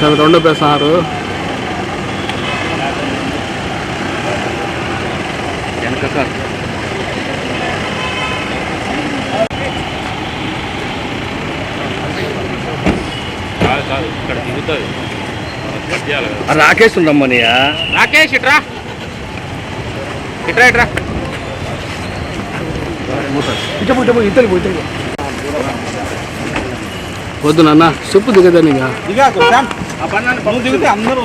Sir రెండో పెసారు వెనక sir. దిగుతుంది. పద్యాలు రాకేష్ ఉందమ్మనియా రాకేష్ ఇట్రా. ఇట్రా ఇట్రా. వద్దు నాన్న చెప్పు దిగదని ఇక నువ్వు దిగితే అందరూ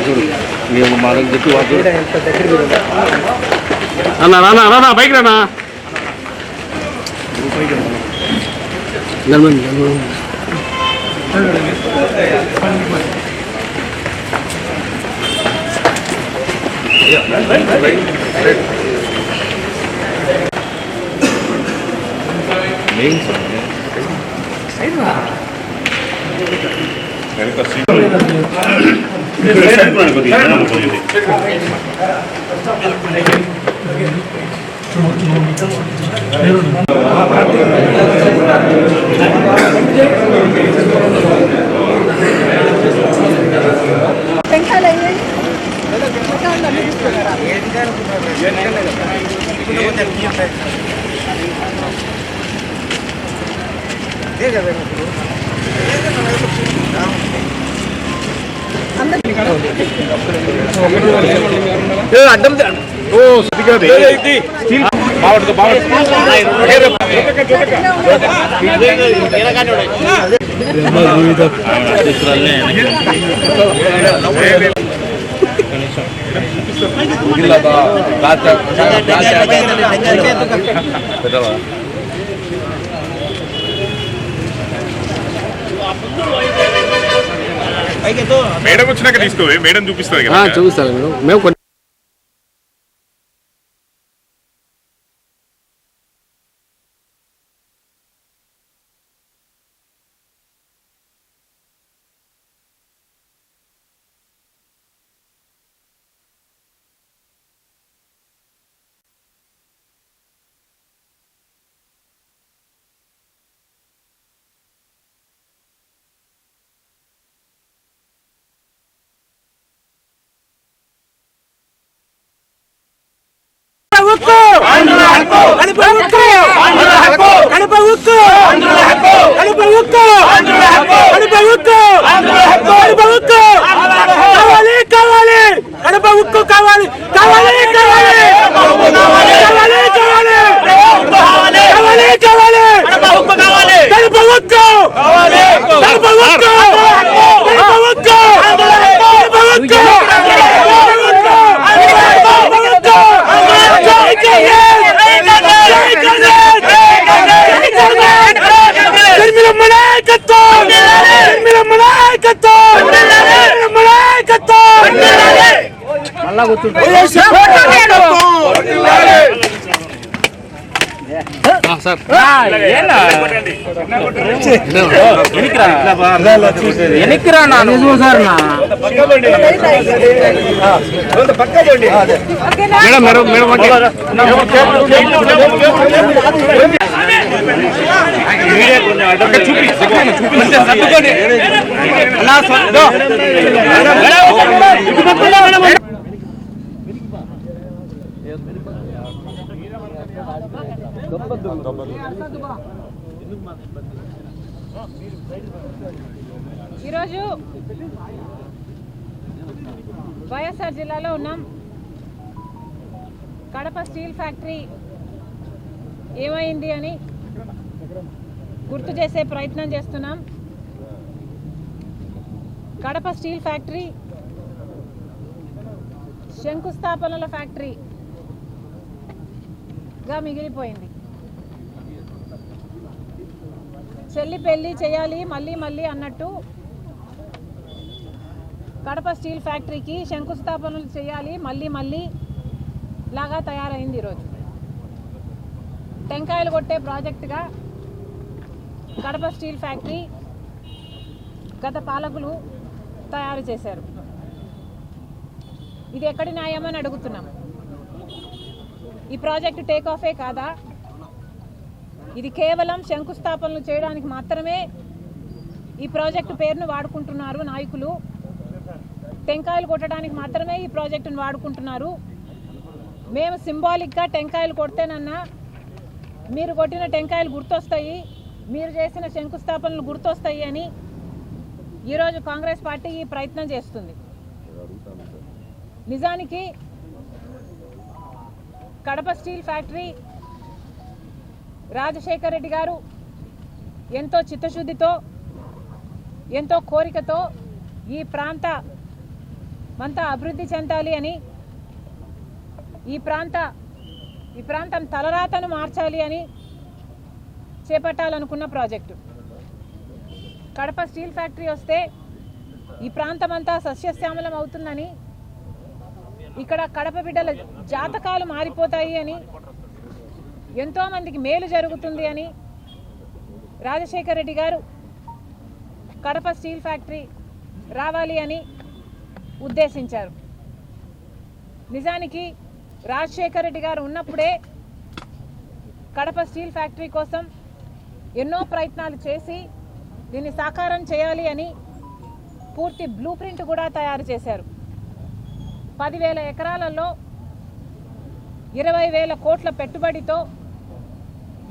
చూడు మేము మా దగ్గర చెప్పి వాడు అన్న రానా రానా బైక్ రానా? போய்க்கிறோம் எனக்கு మెయిన్ సార్ టెంకాయలు అన్నీ తీసుకున్నారా మేడం వచ్చినాక తీసుకోవే మేడం చూపిస్తుంది ఆ, చూపిస్తారు మీరు మేము కడప ఉక్కు కావాలి కావాలి కావాలి కావాలి కావాలి కావాలి కావాలి కడప ఉక్కు కావాలి కడప ఉక్కు కడప ఉక్కు కడప ఉక్కు కడప ఉక్కు జై జగన్ జై జగన్ నిర్మలమ్మ నాయకత్వం నిర్మలమ్మ నాయకత్వం నిర్మలమ్మ నాయకత్వం ఆ, కూర్చుంటారు ఎనికిరా నాను సార్ నా ఓకేనా మేడం మేడం మేడం ఓకే. ఈరోజు వైఎస్ఆర్ జిల్లాలో ఉన్నాం. కడప స్టీల్ ఫ్యాక్టరీ ఏమైంది అని గుర్తు చేసే ప్రయత్నం చేస్తున్నాం. కడప స్టీల్ ఫ్యాక్టరీ శంకుస్థాపనల ఫ్యాక్టరీగా మిగిలిపోయింది. చెల్లి పెళ్ళి చేయాలి మళ్ళీ మళ్ళీ అన్నట్టు కడప స్టీల్ ఫ్యాక్టరీకి శంకుస్థాపనలు చేయాలి మళ్ళీ మళ్ళీ లాగా తయారైంది ఈరోజు. టెంకాయలు కొట్టే ప్రాజెక్టుగా కడప స్టీల్ ఫ్యాక్టరీ గత పాలకులు తయారు చేశారు. ఇది ఎక్కడి న్యాయమని అడుగుతున్నాం. ఈ ప్రాజెక్టు టేక్ ఆఫే కాదా? ఇది కేవలం శంకుస్థాపనలు చేయడానికి మాత్రమే ఈ ప్రాజెక్టు పేరును వాడుకుంటున్నారు నాయకులు. టెంకాయలు కొట్టడానికి మాత్రమే ఈ ప్రాజెక్టును వాడుకుంటున్నారు. మేము సింబాలిక్గా టెంకాయలు కొడితేనన్నా మీరు కొట్టిన టెంకాయలు గుర్తొస్తాయి మీరు చేసిన శంకుస్థాపనలు గుర్తొస్తాయి అని ఈరోజు కాంగ్రెస్ పార్టీ ఈ ప్రయత్నం చేస్తుంది. నిజానికి కడప స్టీల్ ఫ్యాక్టరీ రాజశేఖర్ రెడ్డి గారు ఎంతో చిత్తశుద్ధితో ఎంతో కోరికతో ఈ ప్రాంత మంతా అభివృద్ధి చెందాలి అని ఈ ప్రాంత ఈ ప్రాంతం తలరాతను మార్చాలి అని చేపట్టాలనుకున్న ప్రాజెక్టు. కడప స్టీల్ ఫ్యాక్టరీ వస్తే ఈ ప్రాంతం అంతా సస్యశ్యామలం అవుతుందని ఇక్కడ కడప బిడ్డల జాతకాలు మారిపోతాయి అని ఎంతోమందికి మేలు జరుగుతుంది అని రాజశేఖర్ రెడ్డి గారు కడప స్టీల్ ఫ్యాక్టరీ రావాలి అని ఉద్దేశించారు. నిజానికి రాజశేఖర్ రెడ్డి గారు ఉన్నప్పుడే కడప స్టీల్ ఫ్యాక్టరీ కోసం ఎన్నో ప్రయత్నాలు చేసి దీన్ని సాకారం చేయాలి అని పూర్తి బ్లూ ప్రింట్ కూడా తయారు చేశారు. పదివేల ఎకరాలలో ఇరవై వేల కోట్ల పెట్టుబడితో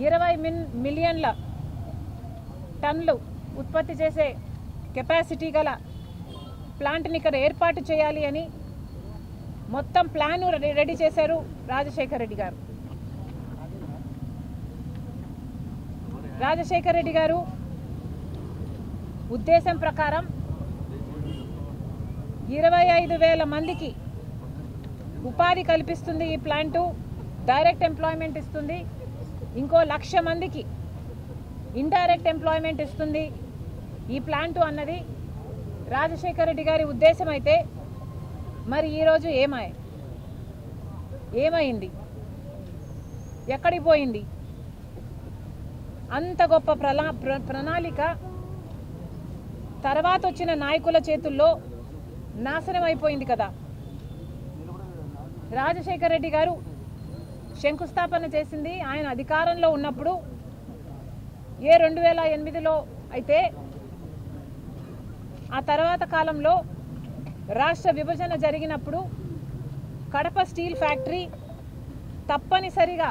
ఇరవై మిన్ మిలియన్ల టన్లు ఉత్పత్తి చేసే కెపాసిటీ గల ప్లాంట్ని ఇక్కడ ఏర్పాటు చేయాలి అని మొత్తం ప్లాన్ రెడీ చేశారు రాజశేఖర్ రెడ్డి గారు. రాజశేఖర్ రెడ్డి గారు ఉద్దేశం ప్రకారం ఇరవై ఐదు వేల మందికి ఉపాధి కల్పిస్తుంది ఈ ప్లాంటు డైరెక్ట్ ఎంప్లాయ్మెంట్ ఇస్తుంది. ఇంకో లక్ష మందికి ఇండైరెక్ట్ ఎంప్లాయ్మెంట్ ఇస్తుంది ఈ ప్లాంటు అన్నది రాజశేఖర రెడ్డి గారి ఉద్దేశం అయితే మరి ఈరోజు ఏమాయ ఏమైంది? ఎక్కడికి పోయింది? అంత గొప్ప ప్రలా ప్ర- ప్రణాళిక తర్వాత వచ్చిన నాయకుల చేతుల్లో నాశనం అయిపోయింది కదా? రాజశేఖర రెడ్డి గారు శంకుస్థాపన చేసింది. ఆయన అధికారంలో ఉన్నప్పుడు ఏ రెండు వేల ఎనిమిదిలో అయితే ఆ తర్వాత కాలంలో రాష్ట్ర విభజన జరిగినప్పుడు కడప స్టీల్ ఫ్యాక్టరీ తప్పనిసరిగా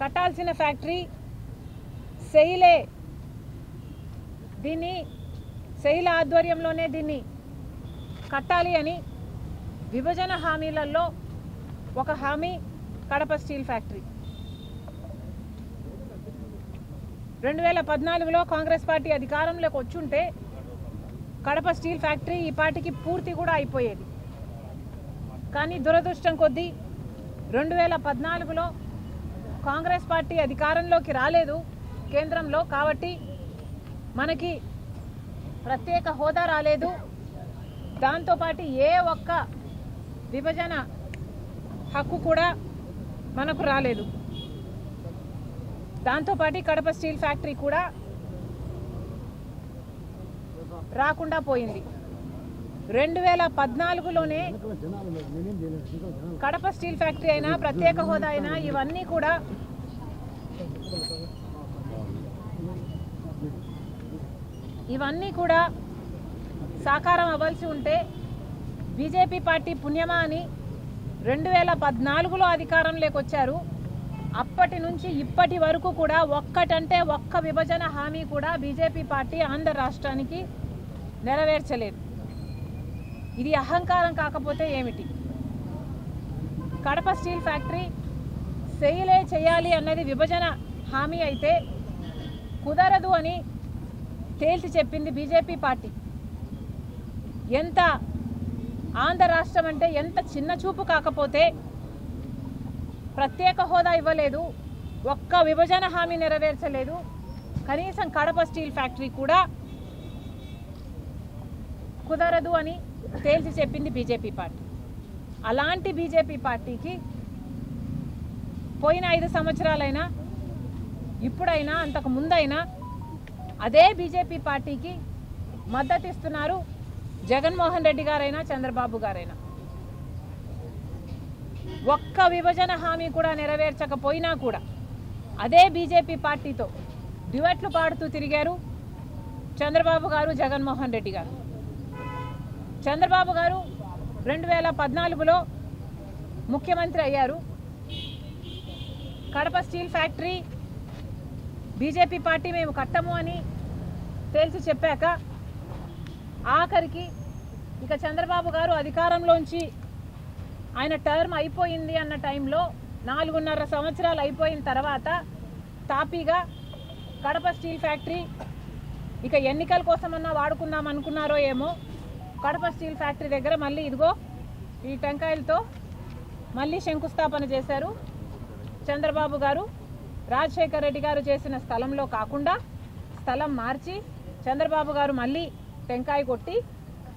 కట్టాల్సిన ఫ్యాక్టరీ సెయిలే దీన్ని శైల ఆధ్వర్యంలోనే దీన్ని కట్టాలి అని విభజన హామీలలో ఒక హామీ కడప స్టీల్ ఫ్యాక్టరీ. రెండు వేల పద్నాలుగులో కాంగ్రెస్ పార్టీ అధికారంలోకి వచ్చుంటే కడప స్టీల్ ఫ్యాక్టరీ ఈ పార్టీకి పూర్తి కూడా అయిపోయేది. కానీ దురదృష్టం కొద్దీ రెండు వేల పద్నాలుగులో కాంగ్రెస్ పార్టీ అధికారంలోకి రాలేదు కేంద్రంలో కాబట్టి మనకి ప్రత్యేక హోదా రాలేదు. దాంతోపాటు ఏ ఒక్క విభజన హక్కు కూడా మనకు రాలేదు. దాంతోపాటు కడప స్టీల్ ఫ్యాక్టరీ కూడా రాకుండా పోయింది. రెండు వేల పద్నాలుగులోనే కడప స్టీల్ ఫ్యాక్టరీ అయినా ప్రత్యేక హోదా అయినా ఇవన్నీ కూడా ఇవన్నీ కూడా సాకారం అవ్వాల్సి ఉంటే బీజేపీ పార్టీ పుణ్యమా అని రెండు వేల పద్నాలుగులో అధికారంలోకి వచ్చారు అప్పటి నుంచి ఇప్పటి వరకు కూడా ఒక్కటంటే ఒక్క విభజన హామీ కూడా బీజేపీ పార్టీ ఆంధ్ర రాష్ట్రానికి నెరవేర్చలేదు. ఇది అహంకారం కాకపోతే ఏమిటి? కడప స్టీల్ ఫ్యాక్టరీ సెయిలే చేయాలి అన్నది విభజన హామీ అయితే కుదరదు అని తేల్చి చెప్పింది బీజేపీ పార్టీ. ఎంత ఆంధ్ర రాష్ట్రం అంటే ఎంత చిన్న చూపు కాకపోతే ప్రత్యేక హోదా ఇవ్వలేదు ఒక్క విభజన హామీ నెరవేర్చలేదు కనీసం కడప స్టీల్ ఫ్యాక్టరీ కూడా కుదరదు అని తేల్చి చెప్పింది బీజేపీ పార్టీ. అలాంటి బీజేపీ పార్టీకి పోయిన ఐదు సంవత్సరాలైనా ఇప్పుడైనా అంతకు ముందైనా అదే బీజేపీ పార్టీకి మద్దతు ఇస్తున్నారు జగన్మోహన్ రెడ్డి గారైనా చంద్రబాబు గారైనా. ఒక్క విభజన హామీ కూడా నెరవేర్చకపోయినా కూడా అదే బీజేపీ పార్టీతో డివెట్లు పాడుతూ తిరిగారు చంద్రబాబు గారు జగన్మోహన్ రెడ్డి గారు. చంద్రబాబు గారు రెండు వేల పద్నాలుగులో ముఖ్యమంత్రి అయ్యారు. Kadapa steel factory BJP party మేము కట్టము అని తేల్చి చెప్పాక ఆఖరికి ఇక చంద్రబాబు గారు అధికారంలోంచి ఆయన టర్మ్ అయిపోయింది అన్న టైంలో నాలుగున్నర సంవత్సరాలు అయిపోయిన తర్వాత తాపీగా కడప స్టీల్ ఫ్యాక్టరీ ఇక ఎన్నికల కోసమన్నా వాడుకుందాం అనుకున్నారో ఏమో కడప స్టీల్ ఫ్యాక్టరీ దగ్గర మళ్ళీ ఇదిగో ఈ టెంకాయలతో మళ్ళీ శంకుస్థాపన చేశారు చంద్రబాబు గారు. రాజశేఖర్ రెడ్డి గారు చేసిన స్థలంలో కాకుండా స్థలం మార్చి చంద్రబాబు గారు మళ్ళీ టెంకాయ కొట్టి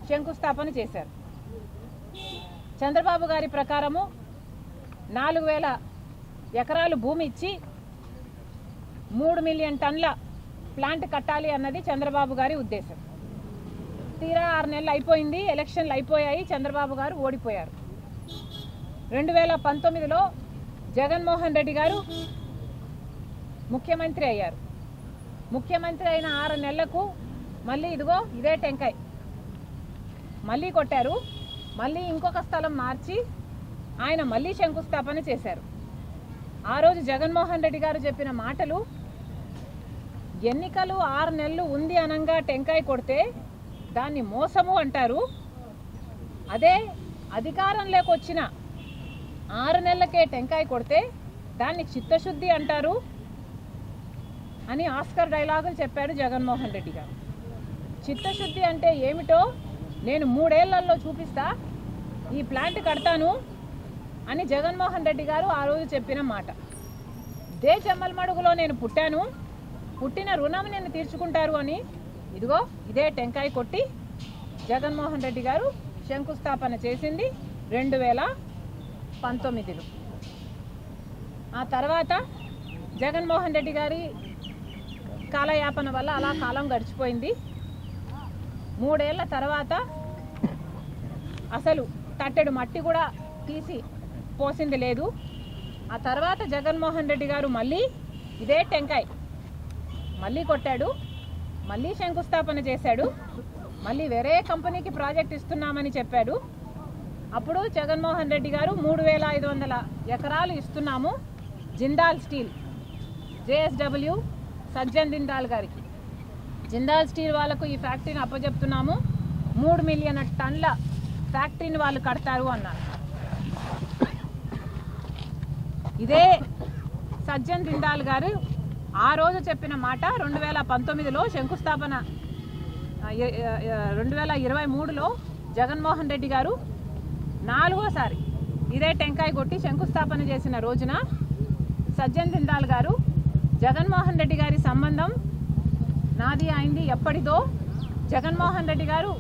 శంకుస్థాపన చేశారు. చంద్రబాబు గారి ప్రకారము నాలుగు వేల ఎకరాలు భూమి ఇచ్చి మూడు మిలియన్ టన్ల ప్లాంట్ కట్టాలి అన్నది చంద్రబాబు గారి ఉద్దేశం. తీరా ఆరు నెలలు అయిపోయింది ఎలక్షన్లు అయిపోయాయి చంద్రబాబు గారు ఓడిపోయారు. రెండు వేల పంతొమ్మిదిలో జగన్మోహన్ రెడ్డి గారు ముఖ్యమంత్రి అయ్యారు. ముఖ్యమంత్రి అయిన ఆరు నెలలకు మళ్ళీ ఇదిగో ఇదే టెంకాయ్. మళ్ళీ కొట్టారు. మళ్ళీ ఇంకొక స్థలం మార్చి ఆయన మళ్ళీ శంకుస్థాపన చేశారు. ఆ రోజు జగన్మోహన్ రెడ్డి గారు చెప్పిన మాటలు ఎన్నికలు ఆరు నెలలు ఉంది అనంగా టెంకాయ కొడితే దాన్ని మోసము అంటారు. అదే అధికారంలోకి వచ్చిన ఆరు నెలలకే టెంకాయ కొడితే దాన్ని చిత్తశుద్ధి అంటారు అని ఆస్కర్ డైలాగులు చెప్పాడు జగన్మోహన్ రెడ్డి గారు. చిత్తశుద్ధి అంటే ఏమిటో నేను మూడేళ్ళలో చూపిస్తా. ఈ ప్లాంట్ కడతాను అని జగన్మోహన్ రెడ్డి గారు ఆ రోజు చెప్పిన మాట. దేశమ్మల్మడుగులో నేను పుట్టాను. పుట్టిన రుణం నేను తీర్చుకుంటారు అని. ఇదిగో ఇదే టెంకాయ కొట్టి జగన్మోహన్ రెడ్డి గారు శంకుస్థాపన చేసింది రెండు వేల పంతొమ్మిదిలో. ఆ తర్వాత జగన్మోహన్ రెడ్డి గారి కాలయాపన వల్ల అలా కాలం గడిచిపోయింది. మూడేళ్ళ తర్వాత అసలు తట్టెడు మట్టి కూడా తీసి పోసింది లేదు. ఆ తర్వాత జగన్మోహన్ రెడ్డి గారు మళ్ళీ ఇదే టెంకాయ్. మళ్ళీ కొట్టాడు మళ్ళీ శంకుస్థాపన చేశాడు మళ్ళీ వేరే కంపెనీకి ప్రాజెక్ట్ ఇస్తున్నామని చెప్పాడు. అప్పుడు జగన్మోహన్ రెడ్డి గారు మూడు వేల ఐదు వందల ఎకరాలు ఇస్తున్నాము జిందాల్ స్టీల్ జేఎస్డబ్ల్యూ సజ్జన్ జిందాల్ గారికి. జిందాల్ స్టీల్ వాళ్ళకు ఈ ఫ్యాక్టరీని అప్పజెప్తున్నాము. మూడు మిలియన్ టన్ల ఫ్యాక్టరీని వాళ్ళు కడతారు అన్నారు. ఇదే సజ్జన్ జిందాల్ గారు ఆ రోజు చెప్పిన మాట రెండు వేల పంతొమ్మిదిలో శంకుస్థాపన రెండు వేల ఇరవై మూడులో జగన్మోహన్ రెడ్డి గారు నాలుగోసారి ఇదే టెంకాయ కొట్టి శంకుస్థాపన చేసిన రోజున సజ్జన్ జిందాల్ గారు జగన్మోహన్ రెడ్డి గారి సంబంధం నాది అయింది ఎప్పటిదో. జగన్మోహన్ రెడ్డి గారు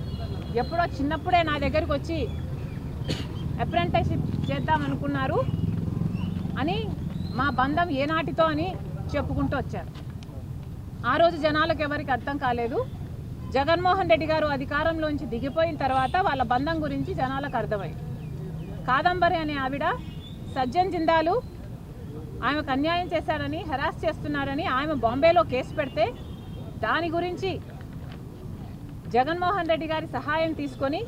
ఎప్పుడో చిన్నప్పుడే నా దగ్గరికి వచ్చి అప్రెంటిస్షిప్ చేద్దామనుకున్నారు అని మా బంధం ఏనాటితో అని చెప్పుకుంటూ వచ్చారు. ఆ రోజు జనాలకు ఎవరికి అర్థం కాలేదు. జగన్మోహన్ రెడ్డి గారు అధికారంలోంచి దిగిపోయిన తర్వాత వాళ్ళ బంధం గురించి జనాలకు అర్థమైంది. కాదంబరి అనే ఆవిడ సజ్జన్ జిందాలు ఆమెకు అన్యాయం చేశారని హెరాస్ చేస్తున్నారని ఆమె బాంబేలో కేసు పెడితే దాని గురించి జగన్మోహన్ రెడ్డి గారి సహాయం తీసుకొని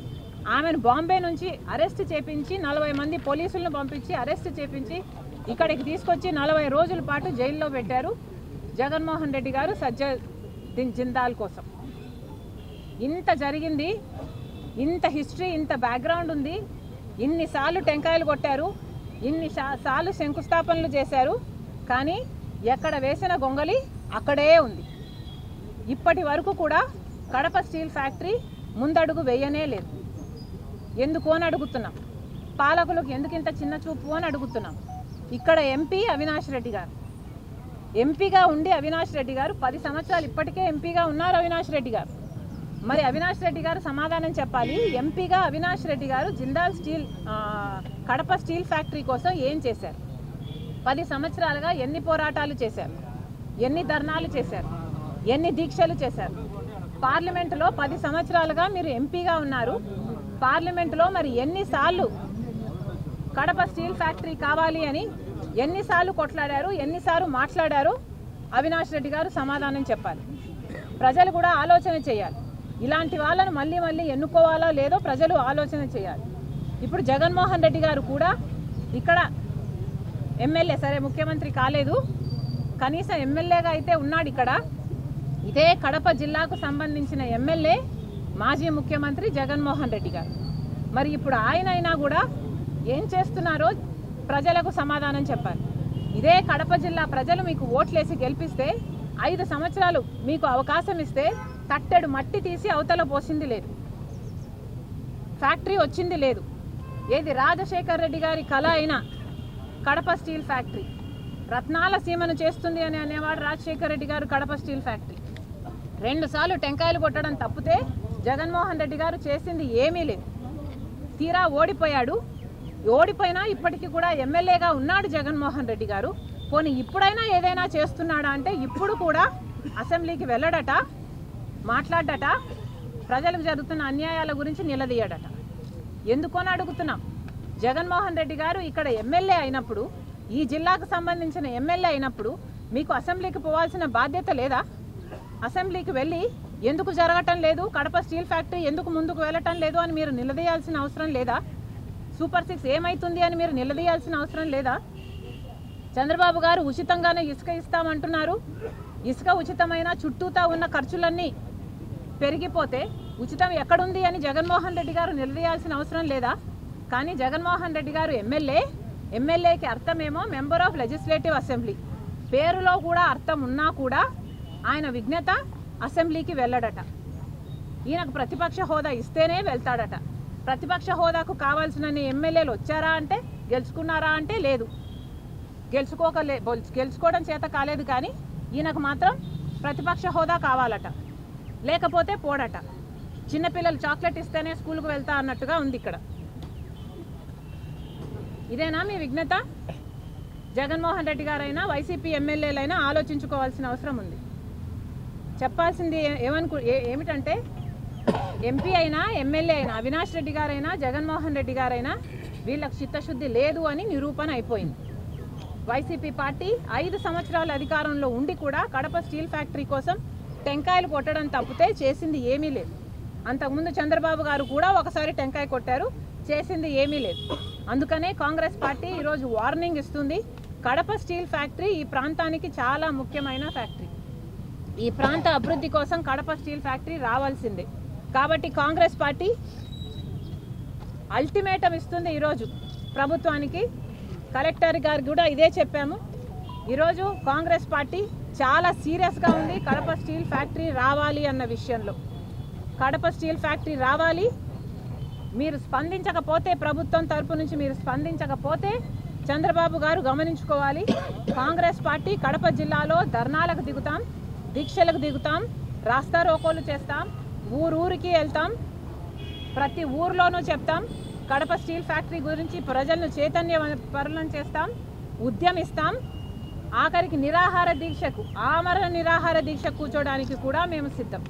ఆమెను బాంబే నుంచి అరెస్ట్ చేపించి నలభై మంది పోలీసులను పంపించి అరెస్ట్ చేపించి ఇక్కడికి తీసుకొచ్చి నలభై రోజుల పాటు జైల్లో పెట్టారు జగన్మోహన్ రెడ్డి గారు సజ్జ జిందాల్ కోసం. ఇంత జరిగింది ఇంత హిస్టరీ ఇంత బ్యాక్గ్రౌండ్ ఉంది ఇన్నిసార్లు టెంకాయలు కొట్టారు ఇన్ని సార్లు శంకుస్థాపనలు చేశారు కానీ ఎక్కడ వేసిన గొంగలి అక్కడే ఉంది. ఇప్పటి వరకు కూడా కడప స్టీల్ ఫ్యాక్టరీ ముందడుగు వేయనే లేదు. ఎందుకు అని అడుగుతున్నాం. పాలకులకు ఎందుకు ఇంత చిన్న చూపు అని అడుగుతున్నాం. ఇక్కడ ఎంపీ అవినాష్ రెడ్డి గారు. ఎంపీగా ఉండి అవినాష్ రెడ్డి గారు పది సంవత్సరాలు ఇప్పటికే ఎంపీగా ఉన్నారు అవినాష్ రెడ్డి గారు. మరి అవినాష్ రెడ్డి గారు సమాధానం చెప్పాలి. ఎంపీగా అవినాష్ రెడ్డి గారు Jindal steel Kadapa steel factory కోసం ఏం చేశారు? పది సంవత్సరాలుగా ఎన్ని పోరాటాలు చేశారు? ఎన్ని ధర్నాలు చేశారు? ఎన్ని దీక్షలు చేశారు? పార్లమెంటులో పది సంవత్సరాలుగా మీరు ఎంపీగా ఉన్నారు. పార్లమెంటులో మరి ఎన్నిసార్లు కడప స్టీల్ ఫ్యాక్టరీ కావాలి అని ఎన్నిసార్లు కొట్లాడారు ఎన్నిసార్లు మాట్లాడారు? అవినాష్ రెడ్డి గారు సమాధానం చెప్పాలి. ప్రజలు కూడా ఆలోచన చేయాలి. ఇలాంటి వాళ్ళను మళ్ళీ మళ్ళీ ఎన్నుకోవాలా లేదో ప్రజలు ఆలోచన చేయాలి. ఇప్పుడు జగన్మోహన్ రెడ్డి గారు కూడా ఇక్కడ ఎమ్మెల్యే సరే ముఖ్యమంత్రి కాలేదు. కనీసం ఎమ్మెల్యేగా అయితే ఉన్నాడు ఇక్కడ. ఇదే కడప జిల్లాకు సంబంధించిన ఎమ్మెల్యే మాజీ ముఖ్యమంత్రి జగన్మోహన్ రెడ్డి గారు. మరి ఇప్పుడు ఆయన అయినా కూడా ఏం చేస్తున్నారో ప్రజలకు సమాధానం చెప్పాలి. ఇదే కడప జిల్లా ప్రజలు మీకు ఓట్లేసి గెలిపిస్తే ఐదు సంవత్సరాలు మీకు అవకాశం ఇస్తే తట్టెడు మట్టి తీసి అవతల పోసింది లేదు. ఫ్యాక్టరీ వచ్చింది లేదు. ఏది రాజశేఖర్ రెడ్డి గారి కళ అయిన కడప స్టీల్ ఫ్యాక్టరీ. రత్నాల సీమను చేస్తుంది అని అనేవాడు రాజశేఖర్ రెడ్డి గారు కడప స్టీల్ ఫ్యాక్టరీ. రెండుసార్లు టెంకాయలు కొట్టడం తప్పితే జగన్మోహన్ రెడ్డి గారు చేసింది ఏమీ లేదు. తీరా ఓడిపోయాడు. ఓడిపోయినా ఇప్పటికీ కూడా ఎమ్మెల్యేగా ఉన్నాడు జగన్మోహన్ రెడ్డి గారు. పోనీ ఇప్పుడైనా ఏదైనా చేస్తున్నాడా అంటే ఇప్పుడు కూడా అసెంబ్లీకి వెళ్ళడట మాట్లాడట ప్రజలకు జరుగుతున్న అన్యాయాల గురించి నిలదీయడట. ఎందుకు అని అడుగుతున్నాం? జగన్మోహన్ రెడ్డి గారు ఇక్కడ ఎమ్మెల్యే అయినప్పుడు ఈ జిల్లాకు సంబంధించిన ఎమ్మెల్యే అయినప్పుడు మీకు అసెంబ్లీకి పోవాల్సిన బాధ్యత లేదా? అసెంబ్లీకి వెళ్ళి ఎందుకు జరగటం లేదు? కడప స్టీల్ ఫ్యాక్టరీ ఎందుకు ముందుకు వెళ్ళటం లేదు అని మీరు నిలదీయాల్సిన అవసరం లేదా? సూపర్ సిక్స్ ఏమైతుంది అని మీరు నిలదీయాల్సిన అవసరం లేదా? చంద్రబాబు గారు ఉచితంగానే ఇసుక ఇస్తామంటున్నారు. ఇసుక ఉచితమైన చుట్టూతా ఉన్న ఖర్చులన్నీ పెరిగిపోతే ఉచితం ఎక్కడుంది అని జగన్మోహన్ రెడ్డి గారు నిలదీయాల్సిన అవసరం లేదా? కానీ జగన్మోహన్ రెడ్డి గారు ఎమ్మెల్యే ఎమ్మెల్యేకి అర్థమేమో మెంబర్ ఆఫ్ లెజిస్లేటివ్ అసెంబ్లీ. పేరులో కూడా అర్థం ఉన్నా కూడా ఆయన విజ్ఞత అసెంబ్లీకి వెళ్ళడట. ఈయనకు ప్రతిపక్ష హోదా ఇస్తేనే వెళ్తాడట. ప్రతిపక్ష హోదాకు కావాల్సిన ఎమ్మెల్యేలు వచ్చారా అంటే గెలుచుకున్నారా అంటే లేదు. గెలుచుకోకలే గెలుచుకోవడం చేత కాలేదు కానీ ఈయనకు మాత్రం ప్రతిపక్ష హోదా కావాలట. లేకపోతే పోడట. చిన్నపిల్లలు చాక్లెట్ ఇస్తేనే స్కూల్కి వెళ్తా అన్నట్టుగా ఉంది ఇక్కడ. ఇదేనా మీ విఘ్నత? జగన్మోహన్ రెడ్డి గారైనా వైసీపీ ఎమ్మెల్యేలైనా ఆలోచించుకోవాల్సిన అవసరం ఉంది. చెప్పాల్సింది ఏమనుకు ఏ- ఏమిటంటే ఎంపీ అయినా ఎమ్మెల్యే అయినా అవినాష్ రెడ్డి గారైనా జగన్మోహన్ రెడ్డి గారైనా వీళ్ళకి చిత్తశుద్ధి లేదు అని నిరూపణ అయిపోయింది. వైసీపీ పార్టీ ఐదు సంవత్సరాల అధికారంలో ఉండి కూడా కడప స్టీల్ ఫ్యాక్టరీ కోసం టెంకాయలు కొట్టడం తప్పితే చేసింది ఏమీ లేదు. అంతకుముందు చంద్రబాబు గారు కూడా ఒకసారి టెంకాయ కొట్టారు చేసింది ఏమీ లేదు. అందుకనే కాంగ్రెస్ పార్టీ ఈరోజు వార్నింగ్ ఇస్తుంది కడప స్టీల్ ఫ్యాక్టరీ ఈ ప్రాంతానికి చాలా ముఖ్యమైన ఫ్యాక్టరీ. ఈ ప్రాంత అభివృద్ధి కోసం కడప స్టీల్ ఫ్యాక్టరీ రావాల్సిందే. కాబట్టి కాంగ్రెస్ పార్టీ అల్టిమేటం ఇస్తుంది ఈరోజు. ప్రభుత్వానికి కలెక్టర్ గారికి కూడా ఇదే చెప్పాము. ఈరోజు కాంగ్రెస్ పార్టీ చాలా సీరియస్గా ఉంది. కడప స్టీల్ ఫ్యాక్టరీ రావాలి అన్న విషయంలో. కడప స్టీల్ ఫ్యాక్టరీ రావాలి. మీరు స్పందించకపోతే ప్రభుత్వం తరపు నుంచి మీరు స్పందించకపోతే చంద్రబాబు గారు గమనించుకోవాలి. కాంగ్రెస్ పార్టీ కడప జిల్లాలో ధర్నాలకు దిగుతాం. దీక్షలకు దిగుతాం రాస్తా రోకోలు చేస్తాం ఊరూరికి వెళ్తాం. ప్రతి ఊర్లోనూ చెప్తాం కడప స్టీల్ ఫ్యాక్టరీ గురించి ప్రజలను చైతన్య పరులను చేస్తాం ఉద్యమిస్తాం. ఆఖరికి నిరాహార దీక్షకు ఆమరణ నిరాహార దీక్ష కూర్చోడానికి కూడా మేము సిద్ధం.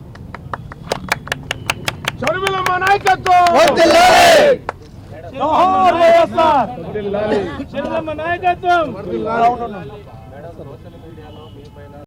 నాయకత్వం!